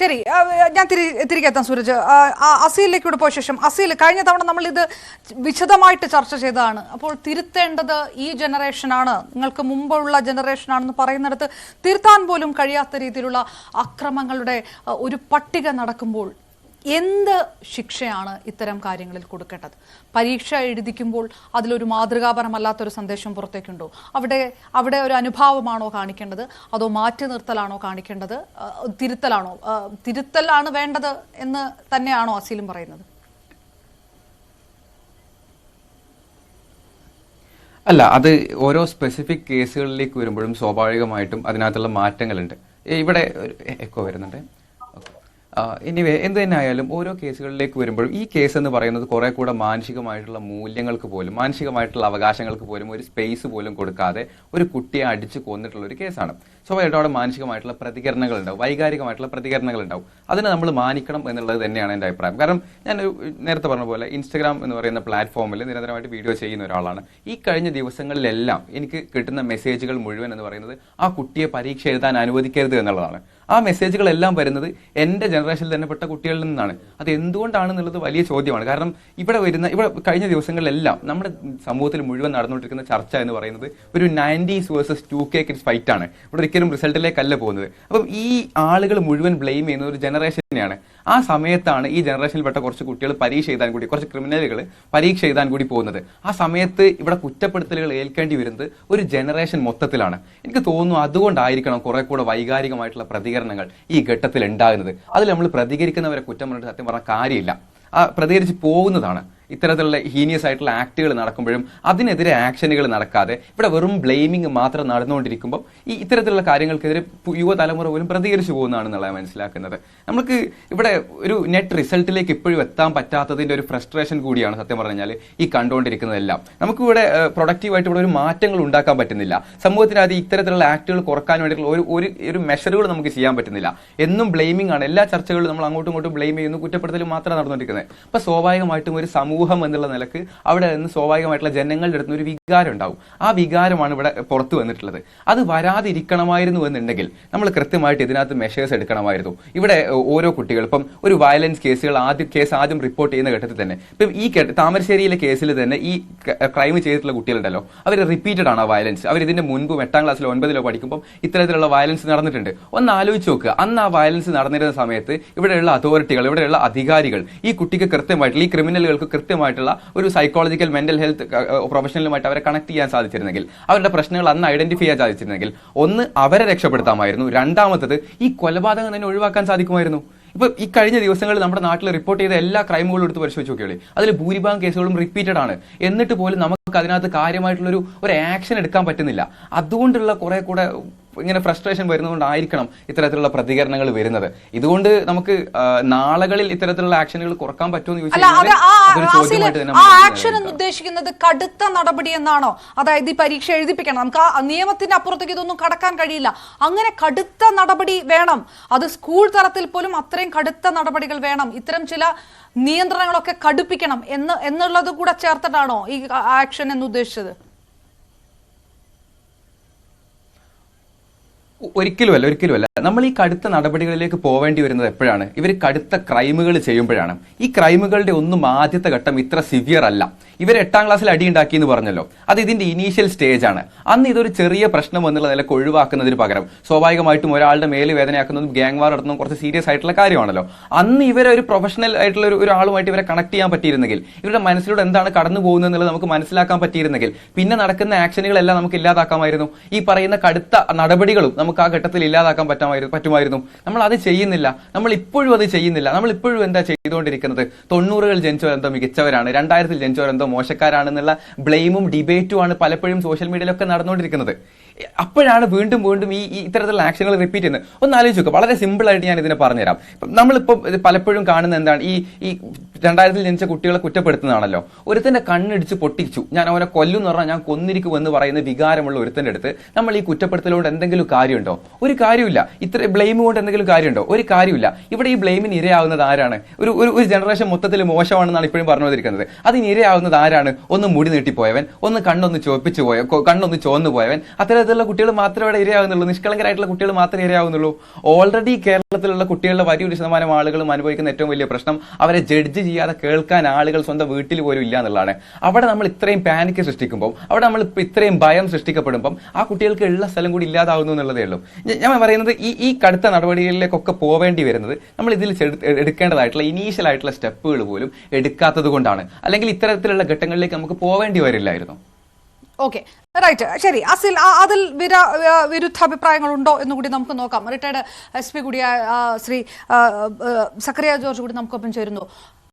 ശരി ഞാൻ തിരി തിരികെ സൂരജ്. അസീലിലേക്ക് ഇവിടെ പോയ ശേഷം അസീൽ കഴിഞ്ഞ തവണ നമ്മൾ ഇത് വിശദമായിട്ട് ചർച്ച ചെയ്തതാണ്. അപ്പോൾ തിരുത്തേണ്ടത് ഈ ജനറേഷനാണ്. നിങ്ങൾക്ക് മുമ്പുള്ള ജനറേഷനാണെന്ന് പറയുന്നിടത്ത് തിരുത്താൻ പോലും കഴിയാത്ത രീതിയിലുള്ള അക്രമങ്ങളുടെ ഒരു പട്ടിക നടക്കുമ്പോൾ എന്ത് ശിക്ഷയാണ് ഇത്തരം കാര്യങ്ങളിൽ കൊടുക്കേണ്ടത്? പരീക്ഷ എഴുതിക്കുമ്പോൾ അതിലൊരു മാതൃകാപരമല്ലാത്തൊരു സന്ദേശം പുറത്തേക്കുണ്ടോ? അവിടെ അവിടെ ഒരു അനുഭാവമാണോ കാണിക്കേണ്ടത്? അതോ മാറ്റി നിർത്തലാണോ കാണിക്കേണ്ടത്? തിരുത്തലാണോ? തിരുത്തലാണ് വേണ്ടത് എന്ന് തന്നെയാണോ അസീലും പറയുന്നത്? അല്ല അത് ഓരോ സ്പെസിഫിക് കേസുകളിലേക്ക് വരുമ്പോഴും സ്വാഭാവികമായിട്ടും അതിനകത്തുള്ള മാറ്റങ്ങളുണ്ട്. ഇവിടെ എക്കോ വരുന്നുണ്ട്. എനിവേ എന്ത് തന്നെ ആയാലും ഓരോ കേസുകളിലേക്ക് വരുമ്പോഴും ഈ കേസ് എന്ന് പറയുന്നത് കുറെ കൂടെ മാനസികമായിട്ടുള്ള മൂല്യങ്ങൾക്ക് പോലും മാനസികമായിട്ടുള്ള അവകാശങ്ങൾക്ക് പോലും ഒരു സ്പേസ് പോലും കൊടുക്കാതെ ഒരു കുട്ടിയെ അടിച്ചു കൊന്നിട്ടുള്ള ഒരു കേസാണ് സ്വാഭാവികമായിട്ടും അവിടെ മാനസികമായിട്ടുള്ള പ്രതികരണങ്ങൾ ഉണ്ടാവും വൈകാരികമായിട്ടുള്ള പ്രതികരണങ്ങൾ ഉണ്ടാവും അതിനെ നമ്മൾ മാനിക്കണം എന്നുള്ളത് തന്നെയാണ് എന്റെ അഭിപ്രായം. കാരണം ഞാൻ നേരത്തെ പറഞ്ഞ പോലെ ഇൻസ്റ്റഗ്രാം എന്ന് പറയുന്ന പ്ലാറ്റ്ഫോമിൽ നിരന്തരമായിട്ട് വീഡിയോ ചെയ്യുന്ന ഒരാളാണ്. ഈ കഴിഞ്ഞ ദിവസങ്ങളിലെല്ലാം എനിക്ക് കിട്ടുന്ന മെസ്സേജുകൾ മുഴുവൻ എന്ന് പറയുന്നത് ആ കുട്ടിയെ പരീക്ഷ എഴുതാൻ അനുവദിക്കരുത് എന്നുള്ളതാണ്. ആ മെസ്സേജുകളെല്ലാം വരുന്നത് എന്റെ ജനറേഷനിൽ തന്നെ പെട്ട കുട്ടികളിൽ നിന്നാണ്. അത് എന്തുകൊണ്ടാണെന്നുള്ളത് വലിയ ചോദ്യമാണ്. കാരണം ഇവിടെ വരുന്ന ഇവിടെ കഴിഞ്ഞ ദിവസങ്ങളിലെല്ലാം നമ്മുടെ സമൂഹത്തിൽ മുഴുവൻ നടന്നുകൊണ്ടിരിക്കുന്ന ചർച്ച എന്ന് പറയുന്നത് ഒരു nineties versus two K kids fight ആണ് ഇവിടെ ഒരിക്കലും റിസൾട്ടിലേക്കല്ല പോകുന്നത്. അപ്പം ഈ ആളുകൾ മുഴുവൻ ബ്ലെയിം ചെയ്യുന്ന ഒരു ജനറേഷനെയാണ്. ആ സമയത്താണ് ഈ ജനറേഷനിൽപ്പെട്ട കുറച്ച് കുട്ടികൾ പരീക്ഷ എഴുതാൻ കൂടി കുറച്ച് ക്രിമിനലുകൾ പരീക്ഷ എഴുതാൻ കൂടി പോകുന്നത്. ആ സമയത്ത് ഇവിടെ കുറ്റപ്പെടുത്തലുകൾ ഏൽക്കേണ്ടി വരുന്നത് ഒരു ജനറേഷൻ മൊത്തത്തിലാണ്. എനിക്ക് തോന്നുന്നു അതുകൊണ്ടായിരിക്കണം കുറെ കൂടെ വൈകാരികമായിട്ടുള്ള പ്രതികരണങ്ങൾ ഈ ഘട്ടത്തിൽ ഉണ്ടാകുന്നത് അതിൽ നമ്മൾ പ്രതികരിക്കുന്നവരെ കുറ്റം പറഞ്ഞിട്ട് സത്യം പറഞ്ഞ കാര്യമില്ല. ആ പ്രതികരിച്ച് പോകുന്നതാണ്. ഇത്തരത്തിലുള്ള ഹീനിയസ് ആയിട്ടുള്ള ആക്ടുകൾ നടക്കുമ്പോഴും അതിനെതിരെ ആക്ഷനുകൾ നടക്കാതെ ഇവിടെ വെറും ബ്ലെയിമിങ് മാത്രം നടന്നുകൊണ്ടിരിക്കുമ്പോൾ ഈ ഇത്തരത്തിലുള്ള കാര്യങ്ങൾക്കെതിരെ യുവതലമുറ പോലും പ്രതികരിച്ചു പോകുന്നതാണെന്നുള്ളത് മനസ്സിലാക്കുന്നത് നമുക്ക് ഇവിടെ ഒരു നെറ്റ് റിസൾട്ടിലേക്ക് ഇപ്പോഴും എത്താൻ പറ്റാത്തതിന്റെ ഒരു ഫ്രസ്ട്രേഷൻ കൂടിയാണ് സത്യം പറഞ്ഞാൽ ഈ കണ്ടുകൊണ്ടിരിക്കുന്നതെല്ലാം. നമുക്കിവിടെ പ്രൊഡക്റ്റീവായിട്ട് ഇവിടെ ഒരു മാറ്റങ്ങൾ ഉണ്ടാക്കാൻ പറ്റുന്നില്ല. സമൂഹത്തിനകത്ത് ഇത്തരത്തിലുള്ള ആക്ടുകൾ കുറയ്ക്കാൻ വേണ്ടിയിട്ടുള്ള ഒരു ഒരു മെഷറുകൾ നമുക്ക് ചെയ്യാൻ പറ്റുന്നില്ല. എന്നും ബ്ലെയിമിംഗ് ആണ്. എല്ലാ ചർച്ചകളിലും നമ്മൾ അങ്ങോട്ടും ഇങ്ങോട്ടും ബ്ലെയിം ചെയ്യുന്നു. കുറ്റപ്പെടുത്തലും മാത്രമാണ് നടന്നുകൊണ്ടിരിക്കുന്നത്. അപ്പോൾ സ്വാഭാവികമായിട്ടും ഒരു സമൂഹം എന്നുള്ള നിലയ്ക്ക് അവിടെ നിന്ന് സ്വാഭാവികമായിട്ടുള്ള ജനങ്ങളുടെ അടുത്ത് ഒരു വികാരം ഉണ്ടാവും. ആ വികാരമാണ് ഇവിടെ പുറത്തു വന്നിട്ടുള്ളത്. അത് വരാതിരിക്കണമായിരുന്നു എന്നുണ്ടെങ്കിൽ നമ്മൾ കൃത്യമായിട്ട് ഇതിനകത്ത് മെഷേഴ്സ് എടുക്കണമായിരുന്നു. ഇവിടെ ഓരോ കുട്ടികൾ ഇപ്പം ഒരു വയലൻസ് കേസുകൾ ആദ്യം കേസ് ആദ്യം റിപ്പോർട്ട് ചെയ്യുന്ന ഘട്ടത്തിൽ തന്നെ. ഇപ്പം ഈ താമരശ്ശേരിയിലെ കേസിൽ തന്നെ ഈ ക്രൈം ചെയ്തിട്ടുള്ള കുട്ടികളുണ്ടല്ലോ. അവർ റിപ്പീറ്റഡ് ആണ് ആ വയലൻസ് അവർ ഇതിന്റെ മുൻപും എട്ടാം ക്ലാസ്സിലോ ഒൻപതിലോ പഠിക്കുമ്പോൾ ഇത്തരത്തിലുള്ള വയലൻസ് നടന്നിട്ടുണ്ട്. ഒന്ന് ആലോചിച്ച് നോക്കുക അന്ന് ആ വയലൻസ് നടന്നിരുന്ന സമയത്ത് ഇവിടെയുള്ള അതോറിറ്റികൾ ഇവിടെയുള്ള അധികാരികൾ ഈ കുട്ടിക്ക് കൃത്യമായിട്ടുള്ള ഈ ക്രിമിനലുകൾക്ക് കൃത്യമായിട്ടുള്ള ഒരു സൈക്കോളജിക്കൽ മെന്റൽ ഹെൽത്ത് പ്രൊഫഷണലുമായിട്ട് അവരെ കണക്ട് ചെയ്യാൻ സാധിച്ചിരുന്നെങ്കിൽ അവരുടെ പ്രശ്നങ്ങൾ അന്ന് ഐഡന്റിഫൈ ചെയ്യാൻ സാധിച്ചിരുന്നെങ്കിൽ ഒന്ന് അവരെ രക്ഷപ്പെടുത്താമായിരുന്നു. രണ്ടാമത്തത് ഈ കൊലപാതകം തന്നെ ഒഴിവാക്കാൻ സാധിക്കുമായിരുന്നു. ഇപ്പൊ ഈ കഴിഞ്ഞ ദിവസങ്ങളിൽ നമ്മുടെ നാട്ടിൽ റിപ്പോർട്ട് ചെയ്ത എല്ലാ ക്രൈമുകളും എടുത്ത് പരിശോധിച്ച് നോക്കിയോളി അതിൽ ഭൂരിഭാഗം കേസുകളും റിപ്പീറ്റഡ് ആണ്. എന്നിട്ട് പോലും നമുക്ക് അതിനകത്ത് കാര്യമായിട്ടുള്ള ഒരു ഒരു ആക്ഷൻ എടുക്കാൻ പറ്റുന്നില്ല. അതുകൊണ്ടുള്ള കുറെ കൂടെ ഇങ്ങനെ ഫ്രസ്ട്രേഷൻ വരുന്നതുകൊണ്ടായിരിക്കണം ഇത്തരത്തിലുള്ള പ്രതികരണങ്ങൾ വരുന്നത്. ഇതുകൊണ്ട് നമുക്ക് നാളുകളിൽ ഇത്തരത്തിലുള്ള ആക്ഷനുകൾ കുറയ്ക്കാൻ പറ്റുമെന്ന് ചോദിച്ചാൽ ആക്ഷൻ എന്ന് ഉദ്ദേശിക്കുന്നത് കടുത്ത നടപടി എന്നാണോ? അതായത് ഈ പരീക്ഷ എഴുതിപ്പിക്കണം. നമുക്ക് ആ നിയമത്തിന്റെ അപ്പുറത്തേക്ക് ഇതൊന്നും കടക്കാൻ കഴിയില്ല. അങ്ങനെ കടുത്ത നടപടി വേണം. അത് സ്കൂൾ തലത്തിൽ പോലും അത്രയും കടുത്ത നടപടികൾ വേണം. ഇത്തരം ചില നിയന്ത്രണങ്ങളൊക്കെ കടുപ്പിക്കണം എന്ന് എന്നുള്ളത് കൂടെ ചേർത്തിട്ടാണോ ഈ ആക്ഷൻ എന്ന് ഉദ്ദേശിച്ചത്? ഒരിക്കലുമല്ല ഒരിക്കലുമല്ല. നമ്മൾ ഈ കടുത്ത നടപടികളിലേക്ക് പോവേണ്ടി വരുന്നത് എപ്പോഴാണ്? ഇവർ കടുത്ത ക്രൈമുകൾ ചെയ്യുമ്പോഴാണ്. ഈ ക്രൈമുകളുടെ ഒന്നും ആദ്യത്തെ ഘട്ടം ഇത്ര സിവിയർ അല്ല. ഇവർ എട്ടാം ക്ലാസ്സിൽ അടി ഉണ്ടാക്കി എന്ന് പറഞ്ഞല്ലോ. അത് ഇതിന്റെ ഇനീഷ്യൽ സ്റ്റേജ് ആണ്. അന്ന് ഇതൊരു ചെറിയ പ്രശ്നം എന്നുള്ള നിലയ്ക്ക് ഒഴിവാക്കുന്നതിന് പകരം സ്വാഭാവികമായിട്ടും ഒരാളുടെ മേൽ വേദനയാക്കുന്നതും ഗ്യാങ് വാർ നടത്തുന്നതും കുറച്ച് സീരിയസ് ആയിട്ടുള്ള കാര്യമാണല്ലോ. അന്ന് ഇവരെ ഒരു പ്രൊഫഷണൽ ആയിട്ടുള്ള ഒരു ഒരാളുമായിട്ട് ഇവരെ കണക്ട് ചെയ്യാൻ പറ്റിയിരുന്നെങ്കിൽ ഇവരുടെ മനസ്സിലൂടെ എന്താണ് കടന്നു പോകുന്നത് എന്നുള്ളത് നമുക്ക് മനസ്സിലാക്കാൻ പറ്റിയിരുന്നെങ്കിൽ പിന്നെ നടക്കുന്ന ആക്ഷനുകളെല്ലാം നമുക്ക് ഇല്ലാതാക്കാമായിരുന്നു. ഈ പറയുന്ന കടുത്ത നടപടികളും നമുക്ക് ആ ഘട്ടത്തിൽ ഇല്ലാതാക്കാൻ പറ്റാമായിരുന്നു പറ്റുമായിരുന്നു. നമ്മൾ അത് ചെയ്യുന്നില്ല. നമ്മൾ ഇപ്പോഴും അത് ചെയ്യുന്നില്ല. നമ്മൾ ഇപ്പോഴും എന്താ ചെയ്തുകൊണ്ടിരിക്കുന്നത്? തൊണ്ണൂറുകൾ ജനിച്ചവരെന്തോ മികച്ചവരാണ്. രണ്ടായിരത്തിൽ ജനിച്ചവരെന്തോ മോശക്കാരാണെന്നുള്ള ബ്ലെയിമും ഡിബേറ്റും ആണ് പലപ്പോഴും സോഷ്യൽ മീഡിയയിലൊക്കെ നടന്നുകൊണ്ടിരിക്കുന്നത്. അപ്പോഴാണ് വീണ്ടും വീണ്ടും ഈ ഇത്തരത്തിലുള്ള ആക്ഷനുകൾ റിപ്പീറ്റ് ചെയ്യുന്നത്. ഒന്ന് ആലോചിച്ച് നോക്കുക വളരെ സിമ്പിൾ ആയിട്ട് ഞാൻ ഇതിനെ പറഞ്ഞുതരാം. നമ്മളിപ്പോൾ പലപ്പോഴും കാണുന്ന എന്താണ്? ഈ ഈ രണ്ടായിരത്തിൽ ജനിച്ച കുട്ടികളെ കുറ്റപ്പെടുത്തുന്നതാണല്ലോ. ഒരുത്തന്റെ കണ്ണിടിച്ച് പൊട്ടിച്ചു. ഞാൻ അവനെ കൊല്ലും എന്ന് പറഞ്ഞാൽ ഞാൻ കൊന്നിരിക്കും എന്ന് പറയുന്ന വികാരമുള്ള ഒരുത്തന്റെ അടുത്ത് നമ്മൾ ഈ കുറ്റപ്പെടുത്തലോട് എന്തെങ്കിലും കാര്യമുണ്ടോ? ഒരു കാര്യമില്ല ഇത്ര ബ്ലെയിം കൊണ്ട് എന്തെങ്കിലും കാര്യമുണ്ടോ? ഒരു കാര്യമില്ല ഇവിടെ ഈ ബ്ലെയിമിന് ഇരയാവുന്നത് ആരാണ്? ഒരു ഒരു ഒരു ജനറേഷൻ മൊത്തത്തിൽ മോശമാണെന്നാണ് ഇപ്പോഴും പറഞ്ഞുകൊണ്ടിരിക്കുന്നത്. അതിന് ഇരയാവുന്നത് ആരാണ്? ഒന്ന് മുടി നീട്ടിപ്പോയവൻ ഒന്ന് കണ്ണൊന്ന് ചോപ്പിച്ചു പോയ കണ്ണൊന്ന് ചോന്നു പോയവൻ. അത്തരത്തിലുള്ള കുട്ടികൾ മാത്രമേ ഇവിടെ ഇരയാവുന്നുള്ളൂ. നിഷ്കളങ്കരായിട്ടുള്ള കുട്ടികൾ മാത്രമേ ഇരയാവുന്നുള്ളൂ. ഓൾറെഡി കേരളത്തിലുള്ള കുട്ടികളുടെ വലിയൊരു ശതമാനം ആളുകളും അനുഭവിക്കുന്ന ഏറ്റവും വലിയ പ്രശ്നം അവരെ ജഡ്ജ് ചെയ്യാതെ കേൾക്കാൻ ആളുകൾ സ്വന്തം വീട്ടിൽ പോലും ഇല്ല എന്നുള്ളതാണ്. അവിടെ നമ്മൾ ഇത്രയും പാനിക്ക് സൃഷ്ടിക്കുമ്പോൾ അവിടെ നമ്മൾ ഇത്രയും ഭയം സൃഷ്ടിക്കപ്പെടുമ്പം ആ കുട്ടികൾക്ക് ഉള്ള സ്ഥലം കൂടി ഇല്ലാതാവുന്നു എന്നുള്ളതേ ഉള്ളൂ. ഞാൻ പറയുന്നത് ഈ ഈ കടുത്ത നടപടികളിലേക്കൊക്കെ പോവേണ്ടി വരുന്നത് നമ്മൾ ഇതിൽ എടുക്കേണ്ടതായിട്ടുള്ള ഇനീഷ്യൽ ആയിട്ടുള്ള സ്റ്റെപ്പുകൾ പോലും എടുക്കാത്തത് കൊണ്ടാണ്. അല്ലെങ്കിൽ ഇത്തരത്തിലുള്ള ഘട്ടങ്ങളിലേക്ക് നമുക്ക് പോവേണ്ടി വരില്ലായിരുന്നു. ഓക്കെ റൈറ്റ് ശരി. അസിൽ അതിൽ വിര വിരുദ്ധ അഭിപ്രായങ്ങളുണ്ടോ എന്ന് കൂടി നമുക്ക് നോക്കാം. റിട്ടയർഡ് എസ് പി കൂടിയായ ശ്രീ ആ, ജോർജ് കൂടി നമുക്കൊപ്പം ചേരുന്നു.